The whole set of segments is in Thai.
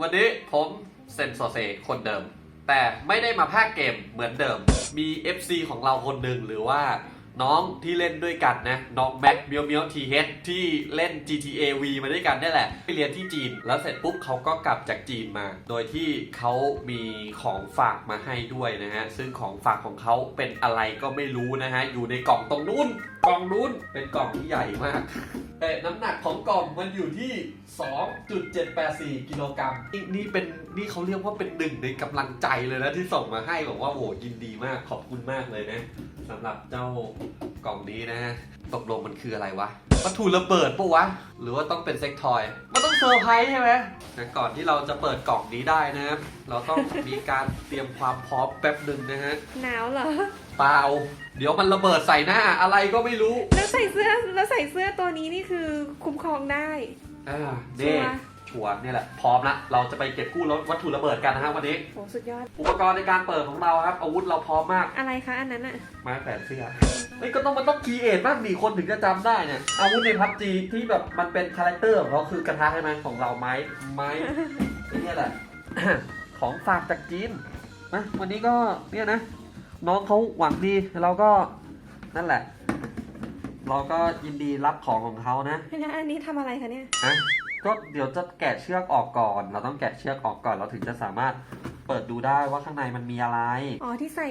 วันนี้ผมเซนโซเซคนเดิม แต่ไม่ได้มาภาคเกมเหมือนเดิม มี FC ของเราคนหนึ่งหรือว่า น้องที่เล่นด้วยกันนะ น้องแม็กเมียวเมียวทีเฮดที่เล่น GTA V มาด้วยกันนี่แหละ ไปเรียนที่จีน แล้วเสร็จปุ๊บเขาก็กลับจากจีนมา โดยที่เขามีของฝากมาให้ด้วยนะฮะ ซึ่งของฝากของเขาเป็นอะไรก็ไม่รู้นะฮะ อยู่ในกล่องตรงนู้น กล่องนู้น เป็นกล่องที่ใหญ่มากแต่น้ำหนักของกล่องมันอยู่ที่ 2.784 กิโลกรัมนี่นี่เป็นนี่เขาเรียกว่าเป็นหนึ่งในกำลังใจเลยนะที่ส่งมาให้บอกว่าโหยินดีมากขอบคุณมากเลยนะ สำหรับเจ้ากล่องนี้นะฮะตกลงมันคืออะไรวะวัตถุระเบิดปะวะ หรือว่าต้องเป็นเซ็กทอย มันต้องเซอร์ไพรส์ใช่ไหมแต่ก่อนที่เราจะเปิดกล่องนี้ได้นะครับเราต้องมีการเตรียมความพร้อมแป๊บหนึ่งนะฮะหนาวเหรอ เปล่า เดี๋ยวมันระเบิดใส่หน้าอะไรก็ไม่รู้ แล้วใส่เสื้อแล้วใส่เสื้อตัวนี้นี่คือคุ้มครองได้อ่าชัเนี่วร์ ชัวร์เนี่ยแหละพร้อมละเราจะไปเก็บกู้รถวัตถุระเบิดกันนะฮะวันนี้ โหสุดยอด อุปกรณ์ในการเปิดของเราครับ อาวุธเราพร้อมมากอะไรคะอันนั้นอะไม้แขวนเสื้อเฮ้ยก็ต้องมันต้องคีเอทมากมีคนถึงจะจำได้เนี่ยอาวุธในพับจีที่แบบมันเป็นคาแรคเตอร์ของเขาคือกระทะใช่ไหมของเราไม้ไม้ไอ้เนี่ยแหละ ของฝากจากจีนนะวันนี้ก็เนี่ยนะ น้องเขาหวังดีเราก็นั่นแหละ เราก็ยินดีรับของของเขานะแล้วอันนี้ทำอะไรคะเนี่ย ฮะ ก็เดี๋ยวจะแกะเชือกออกก่อน เราต้องแกะเชือกออกก่อน เราถึงจะสามารถเปิดดูได้ว่าข้างในมันมีอะไร อ๋อที่ใส่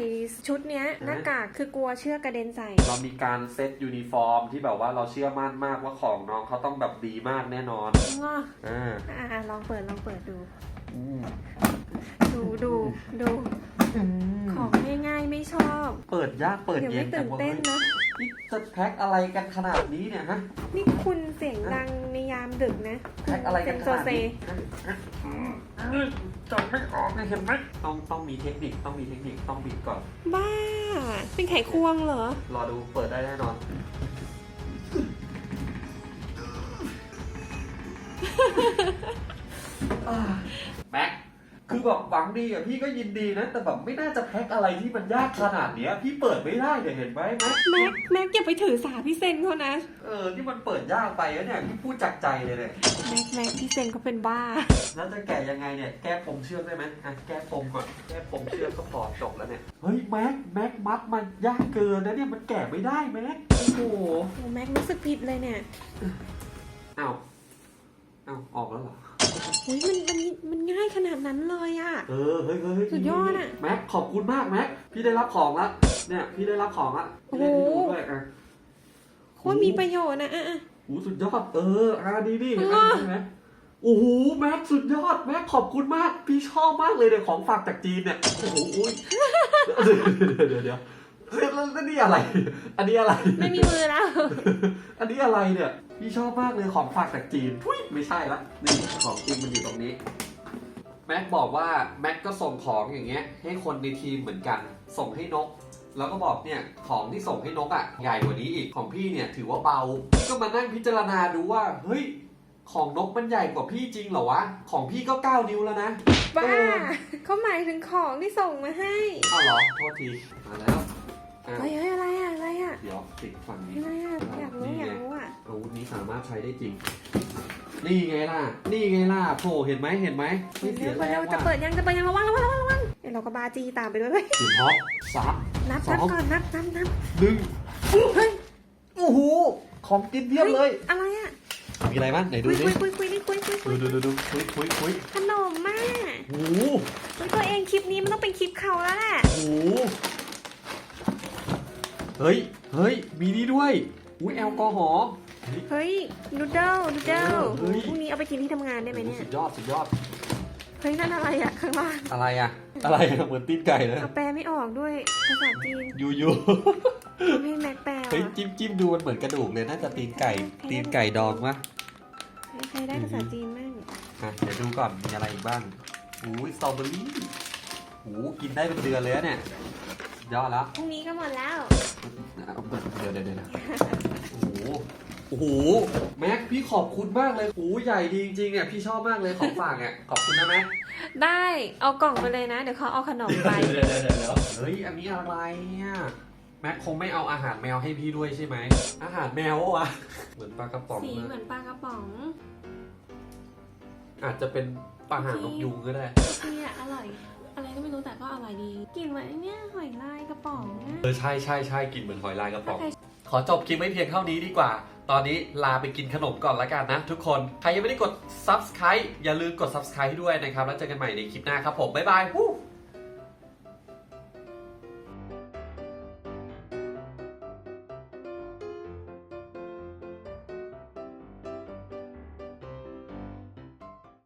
ชุดเนี้ยหน้ากากคือกลัวเชือกกระเด็นใส่ เรามีการเซตยูนิฟอร์มที่แบบว่าเราเชื่อมั่นมากว่าของน้องเขาต้องแบบดีมากแน่นอนง้ออ่าอ่าลองเปิดลองเปิดดูอืม ดูดูดูของง่ายๆไม่ชอบเปิดยากเปิดเดี๋ยวเย็ไม่นจัตื่งนวะเต้นเนาะนี่จะแพ็คอะไรกันขนาดนี้เนี่ยฮะนี่คุณเสียงดังในยามดึกนะแพ็คอะไรกันขเซนนาดโซเซนี้จำไม่ออกเลยเห็นไหมต้องต้องมีเทคนิคต้องมีเทคนิคต้องบิดก่อน บ้า เป็นไขควงเหรอ รอดูเปิดได้แน่นอนแม็กคือ แบบหวังดีอะพี่ก็ยินดีนะ แต่แบบไม่น่าจะแพ็คอะไรที่มันยากขนาดเนี้ย พี่เปิดไม่ได้เนี่ยเห็นไหมแม็กแม็กแม็กอย่าไปถือสาพี่เซนเขานะ เออที่มันเปิดยากไปอะเนี่ยพี่พูดจากใจเลยเนี่ยแม็กแม็กพี่เซนเขาเป็นบ้า แล้วจะแกะยังไงเนี่ยแก้ปมเชือกได้ไหมอะแก้ปมก่อนแก้ปมเชือกก็พอจบแล้วเนี่ยเฮ้ยแม็กแม็กมัดมันยากเกินนะเนี่ยมันแกะไม่ได้แม็กโอ้โหโอ้แม็กรู้สึกผิดเลยเนี่ยอ้าวอ้าวออกแล้วเหรอเฮ้ยมันมันมันง่าย ขนาดนั้นเลยอะเออ เฮ้ยเฮ้ยเฮ้สุดยอดอะ แม็กขอบคุณมากแม็ก พี่ได้รับของละเนี่ย พี่ได้รับของละพี่ได้ที่ดูด้วยอะ โคตรมีประโยชน์นะอะอะโอ้โหสุดยอดเอออะดีดีเอออะใช่ไหมโอ้โหแม็กสุดยอดแม็กขอบคุณมาก พี่ชอบมากเลยเนี่ยของฝากจากจีนเนี่ยโอ้โหอุ๊ยเดี๋ยวเดี๋ยวเดี๋ยวเฮ้ยแล้วแล้วนี่อะไร อันนี้อะไรไม่มีมือแล้ว อันนี้อะไรเนี่ย พี่ชอบมากเลยของฝากจากจีนทุยไม่ใช่ละนี่ของจริงมันอยู่ตรงนี้แม็กบอกว่าแม็กก็ส่งของอย่างเงี้ยให้คนในทีมเหมือนกัน ส่งให้นก แล้วก็บอกเนี่ยของที่ส่งให้นกอะ่ะใหญ่กว่านี้อีกของพี่เนี่ยถือว่าเบาพี่ก็มานั่งพิจารณาดูว่า เฮ้ย ของนกมันใหญ่กว่าพี่จริงเหรอวะ ของพี่ก็ 9 นิ้วแล้วนะบ้าเออเขาหมายถึงของที่ส่งมาให้อ้าวเหรอโทษทีมาแล้วอะเฮ้ยเฮ้ยอะไรอะอะไรอะเดี๋ยวติดฝั่งนี้อะไรอะอยากรู้อยากรู้อะอาวุธนี้สามารถใช้ได้จริง นี่ไงล่ะ นี่ไงล่ะโผเห็นไหมเห็นไหมไม่เสีเดี๋ยยวแรเดี๋ยงวจะว่ะเปิดยังจะเปิดยังระวังระวังระวังระวังเดี๋ยวเราก็บาจีตามไปด้วยเว้ยถึงฮอปซับนับสอนังบก่อนนับนับนับหนึ่งเฮ้ยโอ้โห ของกินเพียบเลย อะไรอะมีอะไรบ้างไหนดูคุยดิคุยคุยคุยนี่คุยคุยคุดูยดูดูดูคุยคุยคุยขนมมากโอ้โหเฮ้ยตัวเองคลิปนี้มันต้องเป็นคลิปเขาแล้วแหละโอ้โหเฮ้ย เฮ้ย มีนี่ด้วย อุ้ยแอลกอฮอล์ เฮ้ยนูเดิลนูเดิลเฮ้ย พรุ่งนี้เอาไปกินที่ทำงานได้ไหมเนี่ย สุดยอดสุดยอด เฮ้ยนั่นอะไรอะข้างล่าง อะไรอะอะไรอะเหมือนตีนไก่เลยเอาแปลไม่ออกด้วยภาษาจีนยูยูต้องให้แม็กแปลเฮ้ยอะจิ้มจิ้มดูมันเหมือนกระดูกเลยน่าจะตีนไก่ ตีนไก่ดองวะใครได้ภาษาจีนมั่งอะเดี๋ยวดูก่อนมีอะไรอีกบ้างอุ้ยสตรอเบอรี่โอ้กินได้เป็นเดือนเลยอะเนี่ยยอดแล้ว พรุ่งนี้ก็หมดแล้ว เดี๋ยวเดี๋ยวเดี๋ยวโอ้โห โอ้โหแม็กพี่ขอบคุณมากเลยโอ้โหใหญ่ดีจริงๆเนี่ยพี่ชอบมากเลยของฝากเนี่ยขอบคุณนะแม็กได้เอากล่องไปเลยนะ เดี๋ยวเขาเอาขนมไป เดี๋ยวเดี๋ยวเดี๋ยวเดี๋ยวเฮ้ยอันนี้อะไรอะแม็กคงไม่เอาอาหารแมวให้พี่ด้วยใช่ไหมอาหารแมววะเหมือนปลากระป๋องสีเลยเหมือนปลากระป๋องอาจจะเป็นปปลาหางนกยุงก็ได้เนี่ยอร่อย อะไรก็ไม่รู้แต่ก็อร่อยดีกลิ่นเหมือนไอ้เนี่ยหอยลายกระป๋องเนี่ยเออใช่ใช่ใช่กินเหมือนหอยลายกระป๋องโอเคขอจบคลิปไว้เพียงเท่านี้ดีกว่า ตอนนี้ลาไปกินขนมก่อนละกันนะทุกคน ใครยังไม่ได้กด subscribe อย่าลืมกด subscribe ให้ด้วยนะครับ แล้วเจอกันใหม่ในคลิปหน้าครับผม บ๊ายบายวู้